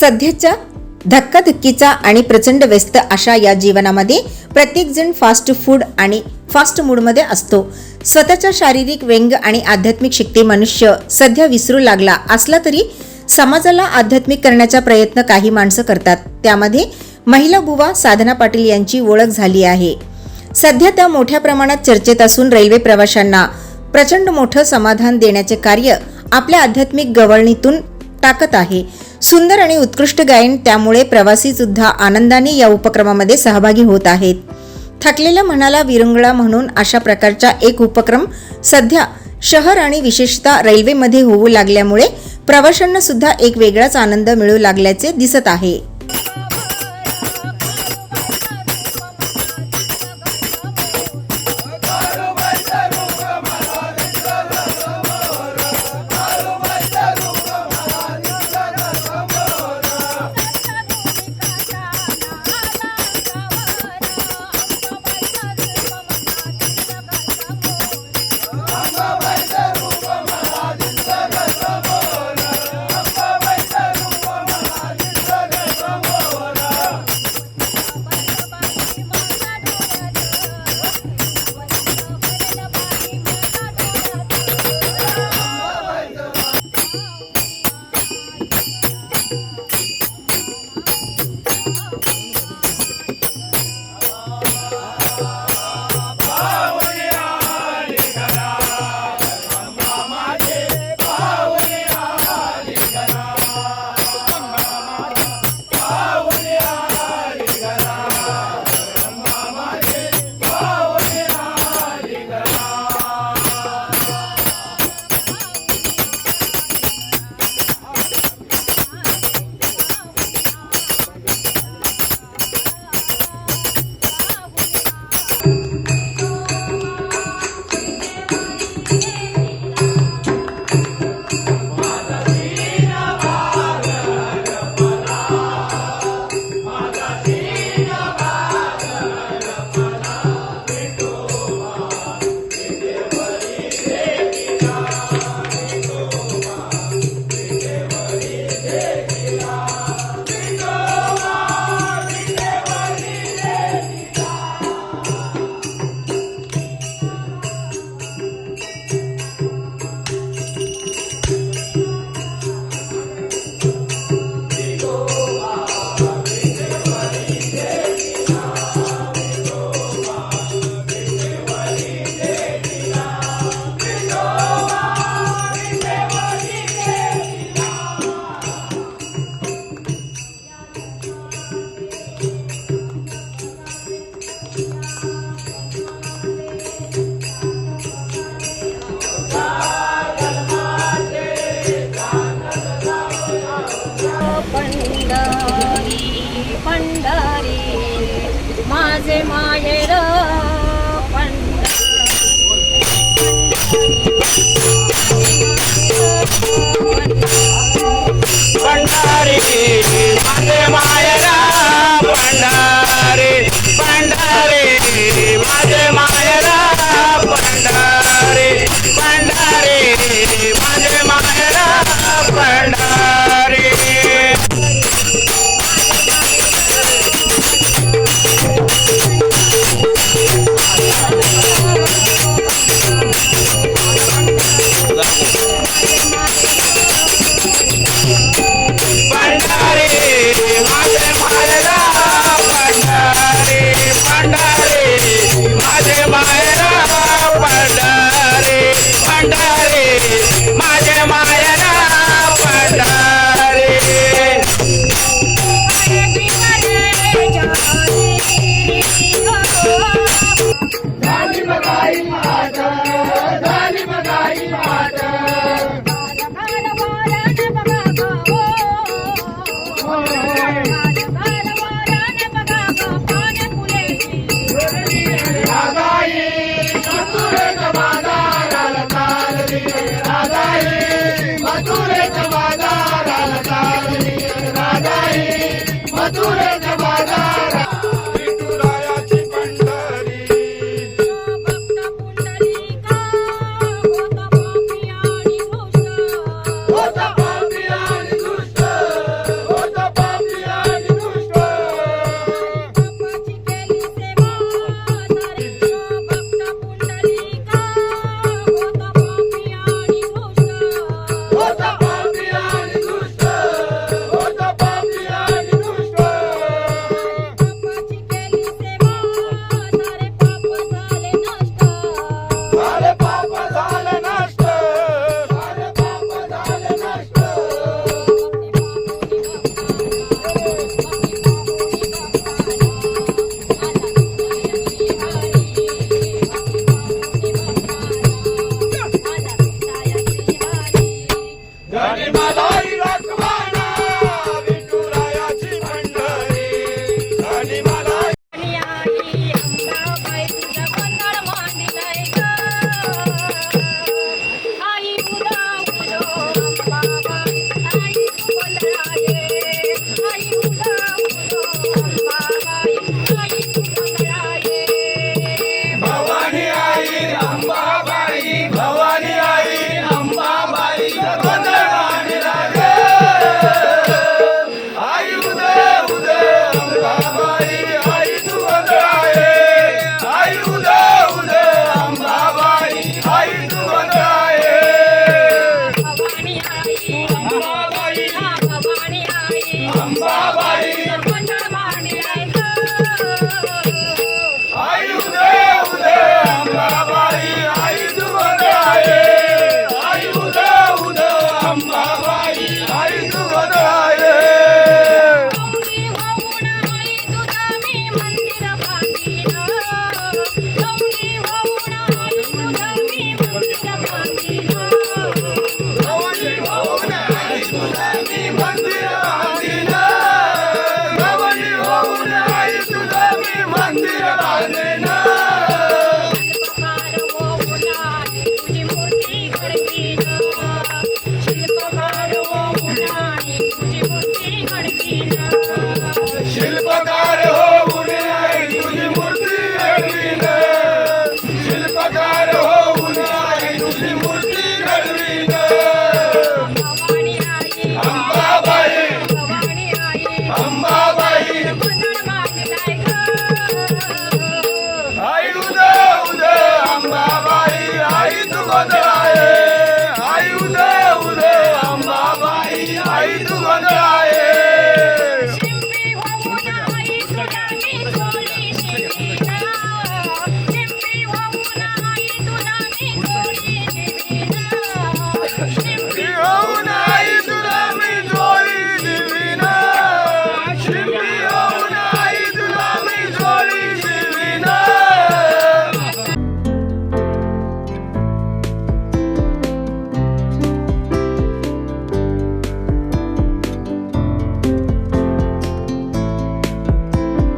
सध्याच्या धक्काधक्कीचा आणि प्रचंड व्यस्त अशा या जीवनामध्ये प्रत्येकजण फास्ट फूड आणि फास्ट मूडमध्ये असतो. स्वतःच्या शारीरिक व्यंग आणि आध्यात्मिक शक्ती मनुष्य सध्या विसरू लागला असला तरी समाजाला आध्यात्मिक करण्याचा प्रयत्न काही माणसं करतात. त्यामध्ये महिला बुवा साधना पाटील यांची ओळख झाली आहे. सध्या त्या मोठ्या प्रमाणात चर्चेत असून रेल्वे प्रवाशांना प्रचंड मोठं समाधान देण्याचे कार्य आपल्या आध्यात्मिक गवळणीतून टाकत आहे. सुंदर आणि उत्कृष्ट गायन त्यामुळे प्रवासी सुद्धा आनंदाने या उपक्रमामध्ये सहभागी होत आहेत. थकलेल्या मनाला विरंगुळा म्हणून अशा प्रकारचा एक उपक्रम सध्या शहर आणि विशेषतः रेल्वेमध्ये होऊ लागल्यामुळे प्रवाशांना सुद्धा एक वेगळाच आनंद मिळू लागल्याचे दिसत आहे. पंढरी पंढरी माझे माहेर Bye. शिल्पकार हो नाही तुझी मूर्ती घडवीन शिल्पकार हो नाही तुझी मूर्ती अंबाबाई